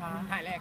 啊太累了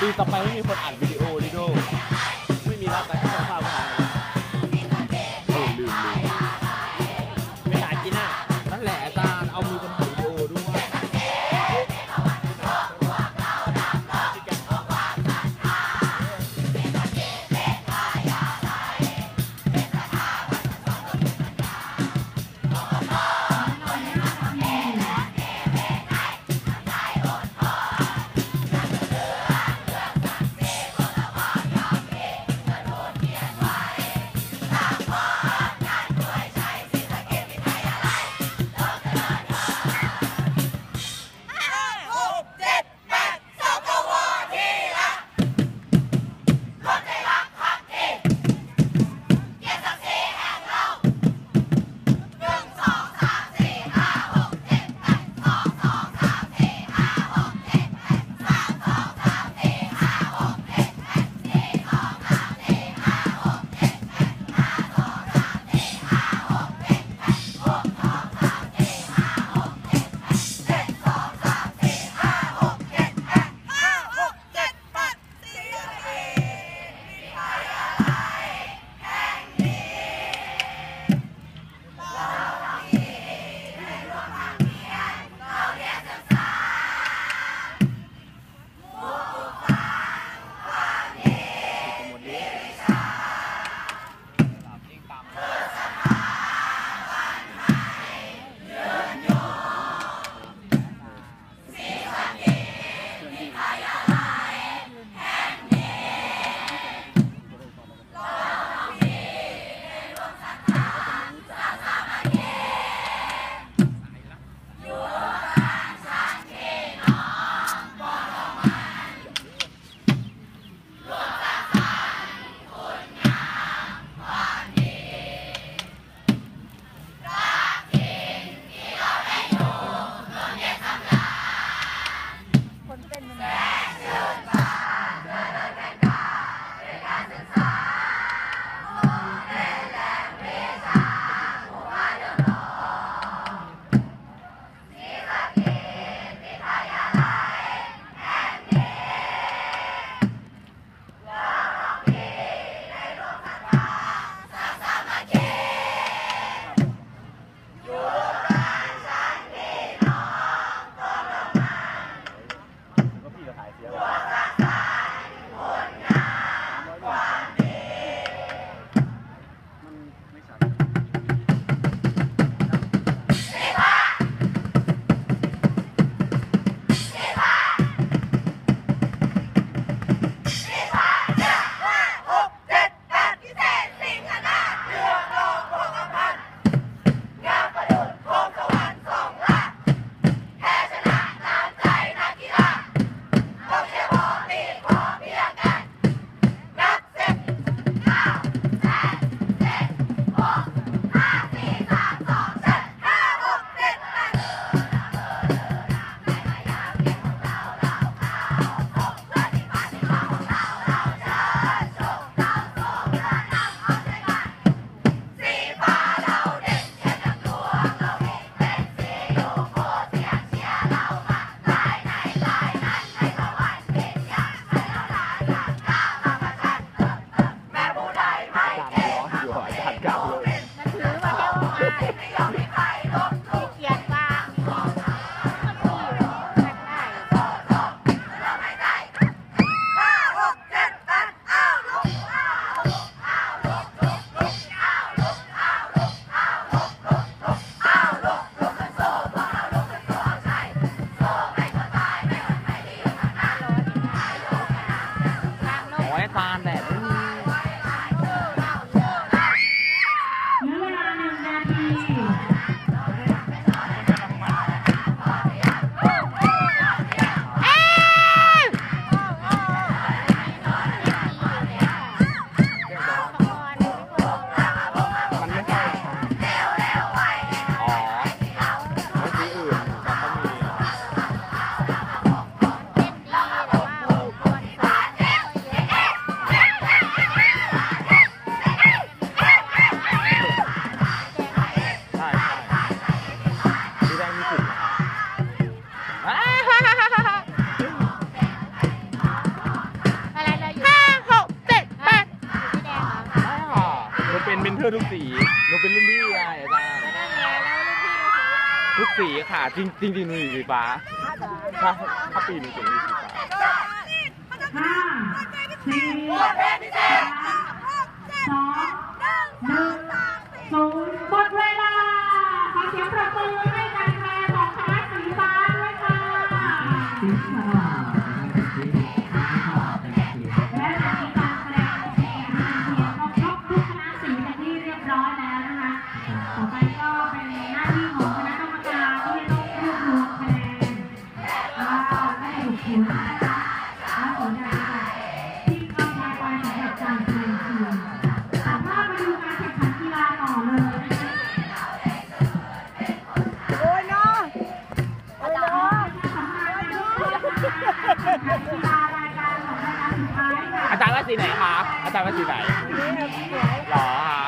ปีต่อไปไม่มีคนอ่านวิ I don't know. สีหนูเป็นรุ่นพี่ไงอาจารย์นั่นไงแล้วรุ่นพี่มาซื้อทุกสีค่ะจริงจริงจริงหนูอยู่สีฟ้าถ้าถ้าปีหนูจะมีสีฟ้าห้าสี่ อาจารย์ว่าสีไหนคะอาจารย์ว่าสีไหนหรอคะ